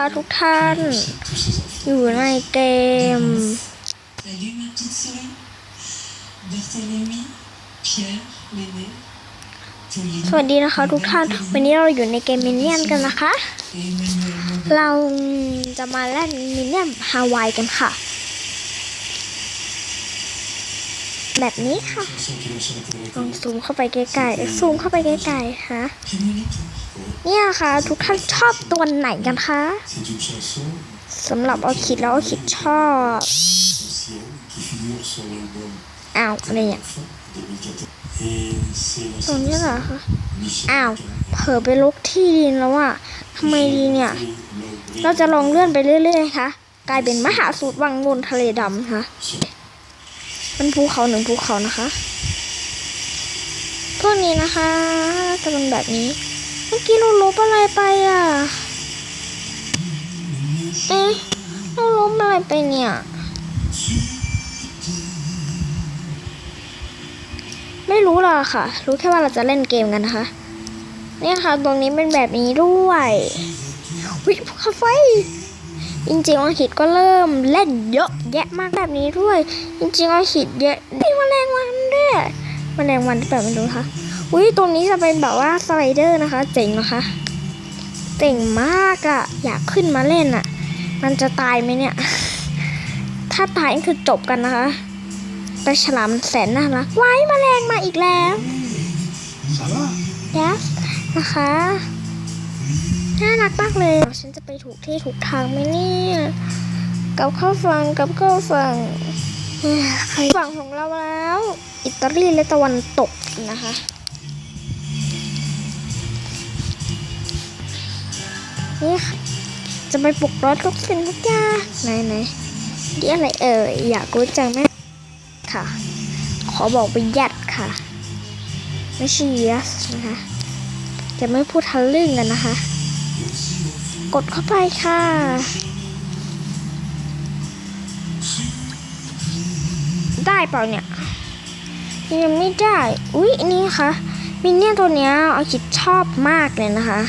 ค่ะทุกท่าน อยู่ในเกม สวัสดีนะคะทุกท่าน วันนี้เราอยู่ในเกมมินเนี่ยนกันนะคะ เราจะมาเล่นมินเนี่ยนฮาวายกันค่ะ แบบนี้ค่ะลองซูมเข้าไปใกล้ๆซูมเข้าไปใกล้ๆค่ะ เนี่ยค่ะ ทุกท่านชอบตัวไหนกันคะสำหรับเอาคิดแล้วเอาคิดชอบอ้าวอะไรเนี่ยตรงนี้เหรอคะอ้าวเผลอไปลุกที่ดินแล้วอะทำไมดีเนี่ย เราจะลองเลื่อนไปเรื่อยๆค่ะกลายเป็นมหาสูตรวังบนทะเลดำค่ะมันภูเขาหนึ่งภูเขานะคะ พวกนี้นะคะจะเป็นแบบนี้ เมื่อกี้เราลบอะไรไปอะ เอ๊ะเราลบอะไรไปเนี่ย ไม่รู้หรอกค่ะ รู้แค่ว่าเราจะเล่นเกมกันนะคะ เนี่ยค่ะ ตรงนี้เป็นแบบนี้ด้วยวิภูเขาไฟจริงๆออคิดก็เริ่มเล่นเยอะแยะมากแบบนี้ด้วย จริงๆออคิดเยอะมีแมลงวันด้วยแมลงวันแบบไม่รู้ค่ะ อุ้ยตรงนี้จะเป็นแบบว่าสไลเดอร์นะคะ เจ๋งนะคะ เจ๋งมากอะอยากขึ้นมาเล่นอะมันจะตายไหมเนี่ย ถ้าตายก็คือจบกันนะคะแต่ฉลามแสนน่ารักว้ายแมลงมาอีกแล้ว Ça va ยสนะคะน่ารักมากเลย ฉันจะไปถูกที่ถูกทางไหมเนี่ยกลับเข้าฝั่งกลับเข้าฝั่งเอ้ยใครฝั่งของเราแล้ว อิตาลีและตะวันตกนะคะ นี่ค่ะ จะไปปลุกรถทุกสิ่งทุกอย่างไหนไหนนี่อะไรเอ่ยอยากรู้จังไหมค่ะ ขอบอกไปยัดค่ะ ไม่ใช่ yes นะคะ จะไม่พูดทะลึ่งกันนะคะ กดเข้าไปค่ะได้เปล่าเนี่ยยังไม่ได้ อุ๊ย นี่ค่ะมินเนี่ยตัวเนี้ยเอาคิดชอบมากเลยนะคะ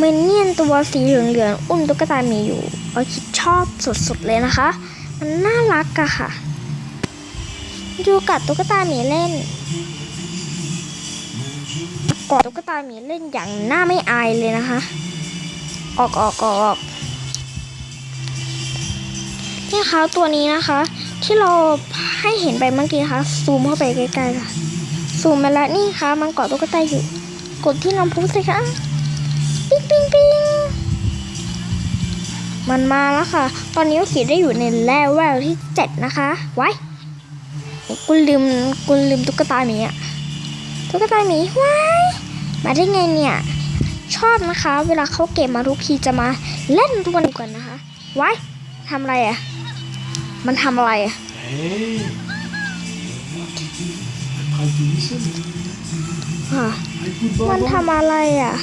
มินเนี่ยนตัวสีเหลืองๆอุ้มตุ๊กตาหมีอยู่เอาคิดชอบสุดๆเลยนะคะ มันน่ารักอะค่ะ ดูกับตุ๊กตาหมีเล่นกอดตุ๊กตาหมีเล่นอย่างหน้าไม่อายเลยนะคะ ออกออกออกนี่คะตัวนี้นะคะ ที่เราให้เห็นไปเมื่อกี้นะคะซูมเข้าไปใกล้ๆค่ะซูมมาแล้วนี่ค่ะมันเกาะตุ๊กตาอยู่ กดที่ลำโพงสิคะ ปิ๊งปิ๊งปิ๊งมันมาแล้วค่ะ ตอนนี้ก็ขีดได้อยู่ในเลเวลที่เจ็ดนะคะ ไว้กูลืมกูลืมตุ๊กตาหมีอะตุ๊กตาหมีว้ายมาได้ไงเนี่ย ชอบนะคะ เวลาเขาเก็บมาทุกทีจะมาเล่นตัวนก่อนนะคะ ไว้ทำอะไรอะมันทำอะไรอะ มันทำอะไรอะ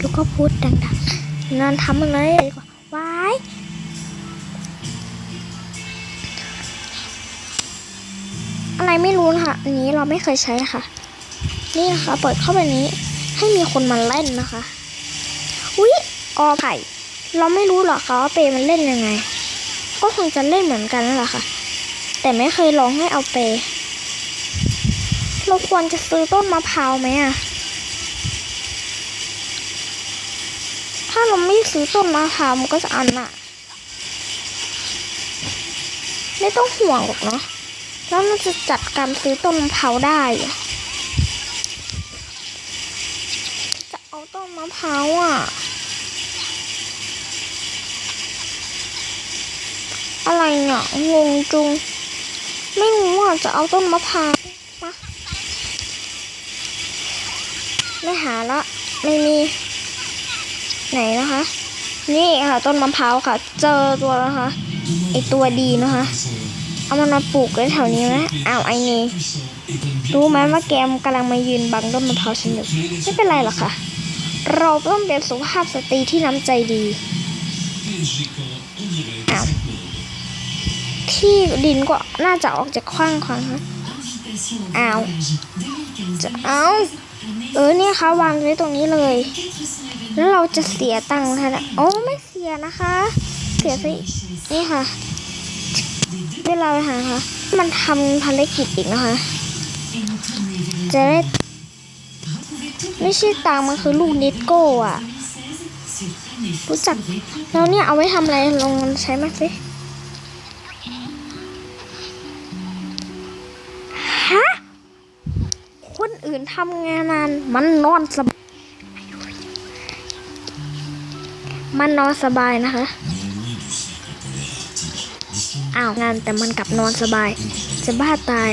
ดูกก็พูดดังๆนั่นทำอะไรดีกว่าว้ายอะไรไม่รู้นะคะอันนี้เราไม่เคยใช้ค่ะ นี่นะคะเปิดเข้าไปนี้ ให้มีคนมาเล่นนะคะ อุ๊ยกอไผ่เราไม่รู้หรอกค่ะว่าเปมันเล่นยังไง ก็คงจะเล่นเหมือนกันนั่นแหละค่ะ แต่ไม่เคยลองให้เอาเป เราควรจะซื้อต้นมะพร้าวไหมอะถ้าเราไม่ซื้อต้นมะพร้าวมันก็จะอันอะไม่ต้องห่วงหรอกเนาะแล้วมันจะจัดการซื้อต้นมะพร้าวได้ จะเอาต้นมะพร้าวอะ อะไรเนี่ยงงจุง ไม่รู้ว่าจะเอาต้นมะพร้าวมา ไม่หาละไม่มี ไหนนะคะ นี่ค่ะ ต้นมะพร้าวค่ะ เจอตัวแล้วค่ะไอตัวดีนะคะ เอามันมาปลูกไว้แถวนี้นะอ้าวไอ้นี่รู้ไหมว่าแกมกำลังมายืนบังต้นมะพร้าวฉันอยู่ไม่เป็นไรหรอกค่ะ เราต้องเป็นสุภาพสตรีที่น้ำใจดีอ้าวที่ดินก็น่าจะออกจากขว้างขวางนะอ้าวจะเอา เออเนี่ยค่ะวางไว้ตรงนี้เลย แล้วเราจะเสียตังค์ค่ะโอ้ไม่เสียนะคะ เสียสินี่ค่ะเวลาไปหาค่ะ มันทำภารกิจอีกนะคะจะได้ไม่ใช่ตังค์มันคือลูกนิดโก้อะรู้จักแล้วเนี่ยเอาไว้ทำอะไรลองใช้มาสิ อื่นทำงานนานมันนอนสบาย มันนอนสบายนะคะอ้าวงานแต่มันกลับนอนสบาย จะบ้าตาย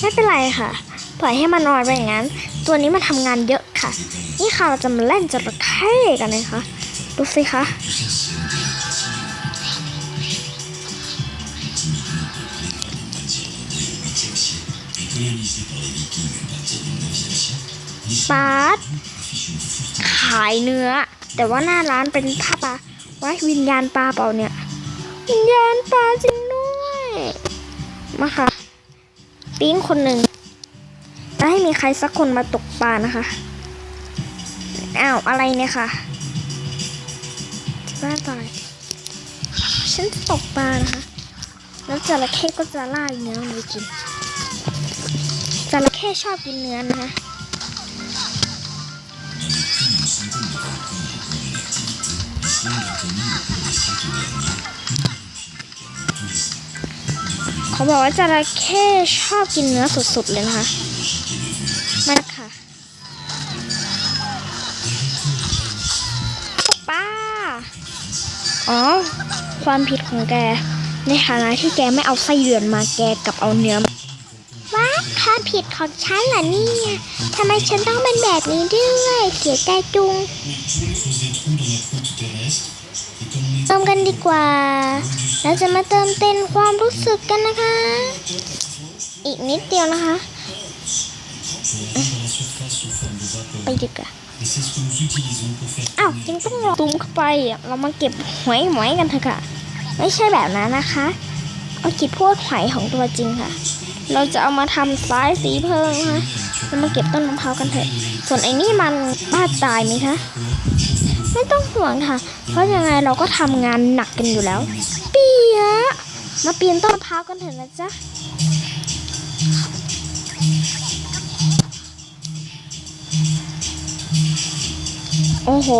ไม่เป็นไรค่ะ ปล่อยให้มันนอนไปอย่างนั้น ตัวนี้มันทำงานเยอะค่ะ นี่ค่ะเราจะมาเล่นจระเข้กันนะคะดูสิคะ ปาร์ตขายเนื้อ แต่ว่าหน้าร้านเป็นผ้าปลาว่าวิญญาณปลาเปล่าเนี่ย วิญญาณปลาจริงด้วยมาค่ะ ปิ้งคนหนึ่งจะให้มีใครสักคนมาตกปลานะคะอ้าวอะไรเนี่ยค่ะจะบ้าตายฉันจะตกปลานะคะ แล้วจระเข้ก็จะล่าเนื้อมันไปกินจระเข้ชอบกินเนื้อนะคะ เขาบอกว่าจระเข้ชอบกินเนื้อสดๆเลยนะคะมาค่ะป้า อ๋อ ความผิดของแก ในฐานะที่แกไม่เอาไส้เดือนมาแกกับเอาเนื้อว้าความผิดของฉันเหรอเนี่ยทำไมฉันต้องเป็นแบบนี้ด้วย เสียใจจุง เติมกันดีกว่า เราจะมาเติมเต็มความรู้สึกกันนะคะ อีกนิดเดียวนะคะ ไปดีกว่าอ้าวยังต้องรอตุ้มเข้าไปอะเรามาเก็บหอยหมอยกันเถอะค่ะ ไม่ใช่แบบนั้นนะคะ เอาคิดพวกหอยของตัวจริงค่ะ เราจะเอามาทำสายสีเพิ่งนะคะเรามาเก็บต้นมะพร้าวกันเถอะ ส่วนไอ้นี่มันบ้าตายไหมคะ ไม่ต้องห่วงค่ะ เพราะยังไงเราก็ทำงานหนักกันอยู่แล้ว เปียะมาปีนต้นมะพร้าวกันเถอะนะจ๊ะโอ้โห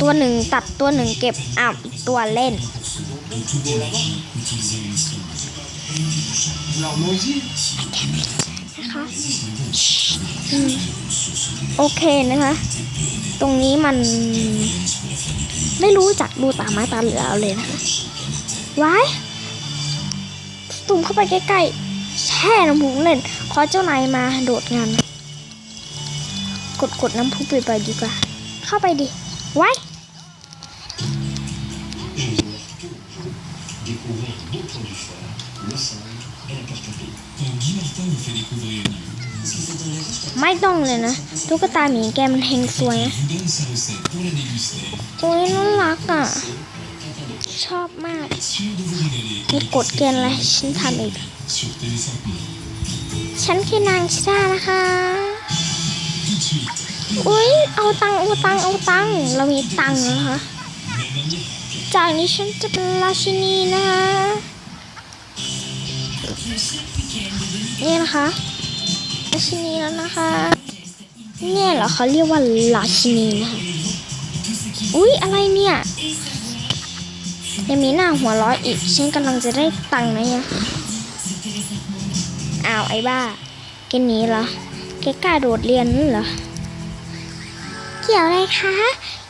ตัวหนึ่งตัดตัวหนึ่งเก็บอ้าวอีกตัวเล่น Alors, allons-y. นะคะอืม โอเคนะคะ ตรงนี้มัน ไม่รู้จักดูตาไม้ตาเหลือเอาเลยนะคะว้ายตุ่มเข้าไปใกล้ๆแช่น้ำพุเล่น ขอเจ้านายมาโดดงาน กดกดน้ำพุไปไปดีกว่า เข้าไปดิว้าย ไม่ต้องเลยนะตุ๊กตาหมีแกมันเฮงสวยนะโอ้ยน่ารักอะ ชอบมาก มีกฎเกณฑ์อะไรฉันทำอีก ฉันคือนางชิดานะคะ อุ้ยเอาตังเอาตังเอาตังเรามีตังนะคะจากนี้ฉันจะเป็นราชินีนะคะนี่นะคะ ราชินีแล้วนะคะ เนี่ยเหรอเขาเรียกว่าราชินีนะคะอุ้ยอะไรเนี่ยยังมีหน้าหัวร้อยอีกฉันกำลังจะได้ตังค์นะเนี่ยอ้าวไอ้บ้าแกหนีเหรอแกกล้าโดดเรียนนั่นเหรอ เกี่ยวอะไรคะ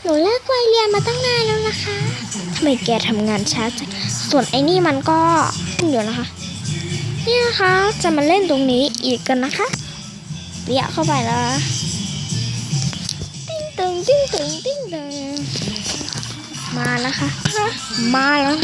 หนูเลิกวัยเรียนมาตั้งนานแล้วนะคะทำไมแกทำงานช้าจังส่วนไอ้นี่มันก็เดี๋ยวนะคะนี่นะคะจะมาเล่นตรงนี้อีกกันนะคะ ปียเข้าไปแล้วนะติ้งตึงติ้งตึงติ้งตึงมานะคะมาแล้ว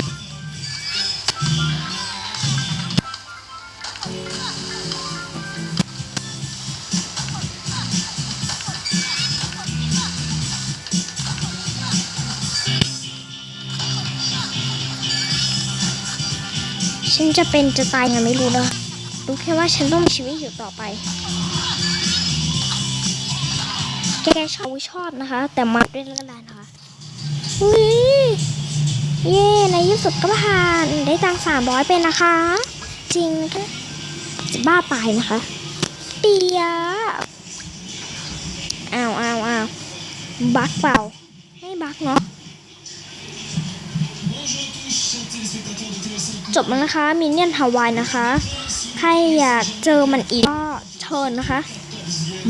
ฉันจะเป็นจะตายยังไม่รู้นะรู้แค่ว่าฉันต้องมีชีวิตอยู่ต่อไป แกชอบชอบนะคะ แต่มาด้วยแล้วกันนะคะอุ้ยเย่ในที่สุดก็ผ่านได้ตังสามร้อยเป็นนะคะ จริงก็จะบ้าตายนะคะเตียอ้าวอ้าวอ้าวบักเปล่าไม่บักเนาะจบแล้วนะคะมินเนี่ยนฮาวายนะคะใครอยากเจอมันอีกก็เชิญนะคะ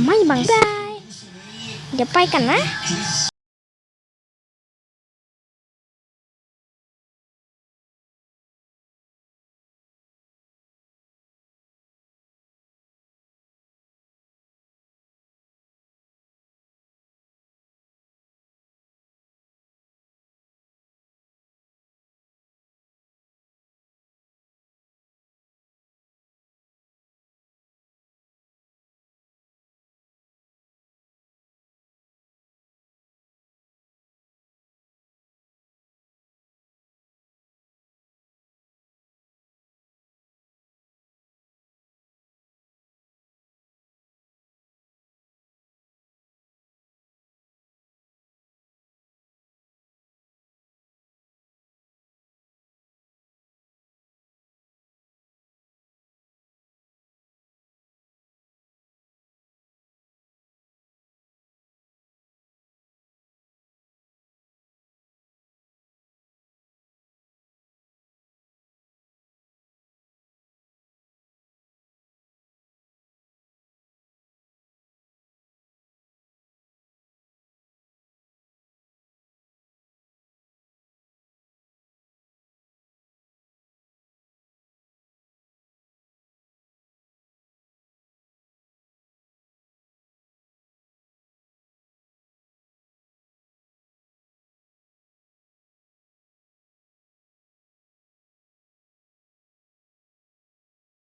ไม่บังได้ เดี๋ยวไปกันนะ Merci